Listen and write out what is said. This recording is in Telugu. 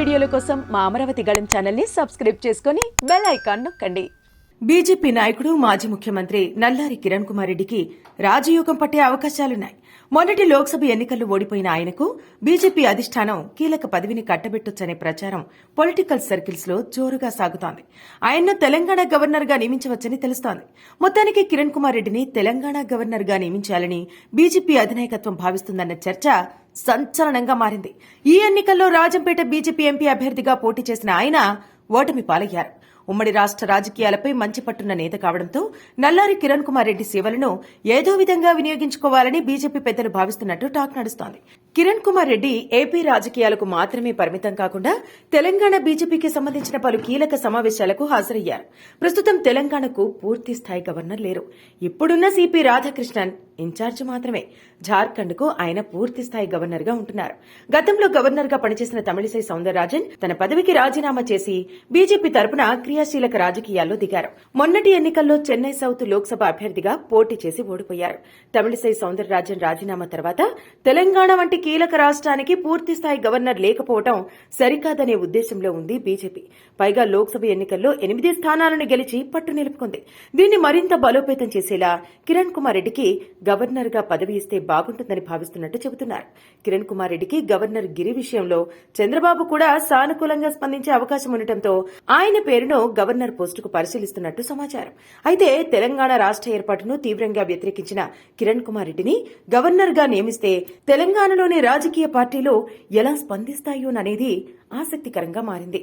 వీడియోల కోసం మా అమరావతి గళం ఛానల్ని సబ్స్క్రైబ్ చేసుకుని బెల్ ఐకాన్ నొక్కండి. బీజేపీ నాయకుడు మాజీ ముఖ్యమంత్రి నల్లారి కిరణ్ కుమార్ రెడ్డికి రాజయోగం పట్టే అవకాశాలున్నాయి. మొన్నటి లోక్సభ ఎన్నికల్లో ఓడిపోయిన ఆయనకు బీజేపీ అధిష్టానం కీలక పదవిని కట్టబెట్టొచ్చనే ప్రచారం పొలిటికల్ సర్కిల్స్లో జోరుగా సాగుతోంది. ఆయన్ను తెలంగాణ గవర్నర్గా నియమించవచ్చని తెలుస్తోంది. మొత్తానికి కిరణ్ కుమార్ రెడ్డిని తెలంగాణ గవర్నర్గా నియమించాలని బీజేపీ అధినాయకత్వం భావిస్తుందన్న చర్చ సంచలనంగా మారింది. ఈ ఎన్నికల్లో రాజంపేట బీజేపీ ఎంపీ అభ్యర్థిగా పోటీ చేసిన ఆయన ఓటమి పాలయ్యారు. ఉమ్మడి రాష్ట్ర రాజకీయాలపై మంచి పట్టున్న నేత కావడంతో నల్లారి కిరణ్ కుమార్ రెడ్డి సేవలను ఏదో విధంగా వినియోగించుకోవాలని బీజేపీ పెద్దలు భావిస్తున్నట్టు టాక్ నడుస్తోంది. కిరణ్ కుమార్ రెడ్డి ఏపీ రాజకీయాలకు మాత్రమే పరిమితం కాకుండా తెలంగాణ బీజేపీకి సంబంధించిన పలు కీలక సమావేశాలకు హాజరయ్యారు. ప్రస్తుతం తెలంగాణకు పూర్తి స్థాయి గవర్నర్ లేరు. ఇప్పుడున్న సిపి రాధాకృష్ణన్ ఇన్ఛార్జ్ మాత్రమే. జార్ఖండ్కు ఆయన పూర్తి స్థాయి గవర్నర్గా ఉంటున్నారు. గతంలో గవర్నర్గా పనిచేసిన తమిళిసై సౌందరరాజన్ తన పదవికి రాజీనామా చేసి బీజేపీ తరపున క్రియాశీలక రాజకీయాల్లో దిగారు. మొన్నటి ఎన్నికల్లో చెన్నై సౌత్ లోక్సభ అభ్యర్థిగా పోటీ చేసి ఓడిపోయారు. తమిళిసై సౌందరరాజన్ రాజీనామా తర్వాత తెలంగాణ వంటి కీలక రాష్ట్రానికి పూర్తి స్థాయి గవర్నర్ లేకపోవడం సరికాదనే ఉద్దేశంలో ఉంది బీజేపీ. పైగా లోక్సభ ఎన్నికల్లో ఎనిమిది స్థానాలను గెలిచి పట్టు నిలుపుకుంది. దీన్ని మరింత బలోపేతం చేసేలా కిరణ్ కుమార్ రెడ్డికి గవర్నర్గా పదవి ఇస్తే బాగుంటుందని భావిస్తున్నట్టు చెబుతున్నారు. కిరణ్ కుమార్ రెడ్డికి గవర్నర్ గిరి విషయంలో చంద్రబాబు కూడా సానుకూలంగా స్పందించే అవకాశం ఉండటంతో ఆయన పేరును గవర్నర్ పోస్టుకు పరిశీలిస్తున్నట్టు సమాచారం. అయితే తెలంగాణ రాష్ట్ర ఏర్పాటును తీవ్రంగా వ్యతిరేకించిన కిరణ్ కుమార్ రెడ్డిని గవర్నర్గా నియమిస్తే రాజకీయ పార్టీలు ఎలా స్పందిస్తాయోననేది ఆసక్తికరంగా మారింది.